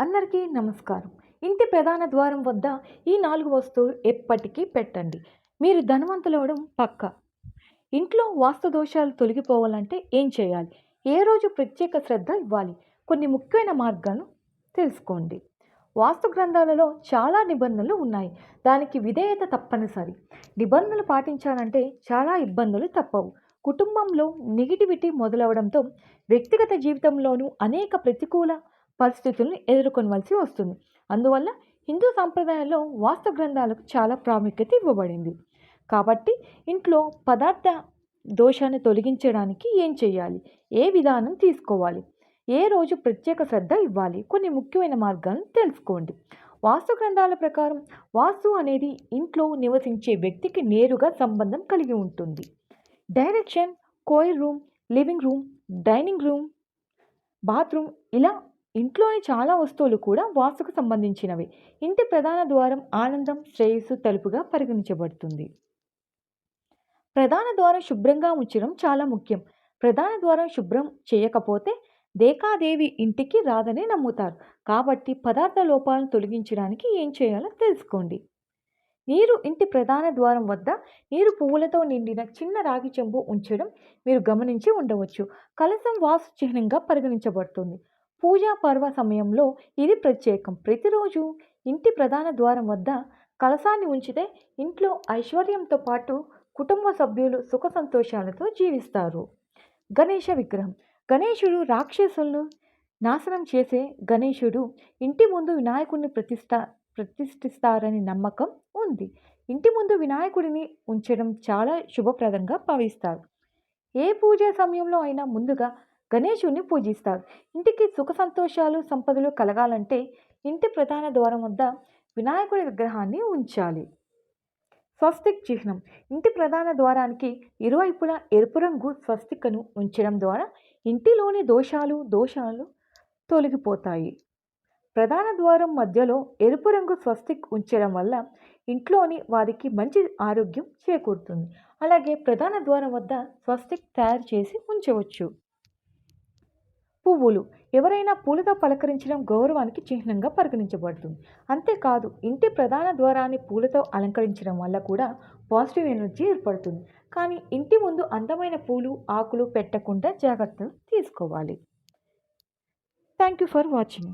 అందరికీ నమస్కారం. ఇంటి ప్రధాన ద్వారం వద్ద ఈ నాలుగు వస్తువులు ఎప్పటికీ పెట్టండి. మీరు ధనవంతులవడం పక్క. ఇంట్లో వాస్తు దోషాలు తొలగిపోవాలంటే ఏం చేయాలి? ఏ రోజు ప్రత్యేక శ్రద్ధ ఇవ్వాలి? కొన్ని ముఖ్యమైన మార్గాలు తెలుసుకోండి. వాస్తు గ్రంథాలలో చాలా నిబంధనలు ఉన్నాయి. దానికి విధేయత తప్పనిసరి. నిబంధనలు పాటించాలంటే చాలా ఇబ్బందులు తప్పవు. కుటుంబంలో నెగిటివిటీ మొదలవడంతో వ్యక్తిగత జీవితంలోనూ అనేక ప్రతికూల పరిస్థితులను ఎదుర్కొనవలసి వస్తుంది. అందువల్ల హిందూ సాంప్రదాయాల్లో వాస్తు గ్రంథాలకు చాలా ప్రాముఖ్యత ఇవ్వబడింది. కాబట్టి ఇంట్లో పదార్థ దోషాన్ని తొలగించడానికి ఏం చేయాలి? ఏ విధానం తీసుకోవాలి? ఏ రోజు ప్రత్యేక శ్రద్ధ ఇవ్వాలి? కొన్ని ముఖ్యమైన మార్గాలను తెలుసుకోండి. వాస్తు గ్రంథాల ప్రకారం వాస్తు అనేది ఇంట్లో నివసించే వ్యక్తికి నేరుగా సంబంధం కలిగి ఉంటుంది. Direction Koil room living room dining room bathroom ఇలా ఇంట్లోని చాలా వస్తువులు కూడా వాస్తుకు సంబంధించినవి. ఇంటి ప్రధాన ద్వారం ఆనందం శ్రేయస్సు తలుపుగా పరిగణించబడుతుంది. ప్రధాన ద్వారం శుభ్రంగా ఉంచడం చాలా ముఖ్యం. ప్రధాన ద్వారం శుభ్రం చేయకపోతే దేకాదేవి ఇంటికి రాదని నమ్ముతారు. కాబట్టి పదార్థ లోపాలను తొలగించడానికి ఏం చేయాలో తెలుసుకోండి. నీరు ఇంటి ప్రధాన ద్వారం వద్ద నీరు పువ్వులతో నిండిన చిన్న రాగి చెంబు ఉంచడం మీరు గమనించి ఉండవచ్చు. కలసం వాసు చిహ్నంగా పరిగణించబడుతుంది. పూజా పర్వ సమయంలో ఇది ప్రత్యేకం. ప్రతిరోజు ఇంటి ప్రధాన ద్వారం వద్ద కలసాన్ని ఉంచితే ఇంట్లో ఐశ్వర్యంతో పాటు కుటుంబ సభ్యులు సుఖ సంతోషాలతో జీవిస్తారు. గణేష విగ్రహం. గణేశుడు రాక్షసులను నాశనం చేసే గణేశుడు ఇంటి ముందు వినాయకుడిని ప్రతిష్ట ప్రతిష్ఠిస్తారని నమ్మకం ఉంది. ఇంటి ముందు వినాయకుడిని ఉంచడం చాలా శుభప్రదంగా భావిస్తారు. ఏ పూజ సమయంలో అయినా ముందుగా గణేశుని పూజిస్తారు. ఇంటికి సుఖ సంతోషాలు సంపదలు కలగాలంటే ఇంటి ప్రధాన ద్వారం వద్ద వినాయకుడి విగ్రహాన్ని ఉంచాలి. స్వస్తిక్ చిహ్నం. ఇంటి ప్రధాన ద్వారానికి ఇరువైపులా ఎరుపు రంగు స్వస్తికను ఉంచడం ద్వారా ఇంటిలోని దోషాలు దోషాలు తొలగిపోతాయి. ప్రధాన ద్వారం మధ్యలో ఎరుపు రంగు స్వస్తిక్ ఉంచడం వల్ల ఇంట్లోని వారికి మంచి ఆరోగ్యం చేకూరుతుంది. అలాగే ప్రధాన ద్వారం వద్ద స్వస్తిక్ తయారు చేసి ఉంచవచ్చు. పువ్వులు. ఎవరైనా పూలతో పలకరించడం గౌరవానికి చిహ్నంగా పరిగణించబడుతుంది. అంతేకాదు ఇంటి ప్రధాన ద్వారాన్ని పూలతో అలంకరించడం వల్ల కూడా పాజిటివ్ ఎనర్జీ ఏర్పడుతుంది. కానీ ఇంటి ముందు అందమైన పూలు ఆకులు పెట్టకుండా జాగ్రత్తలు తీసుకోవాలి. Thank you for watching.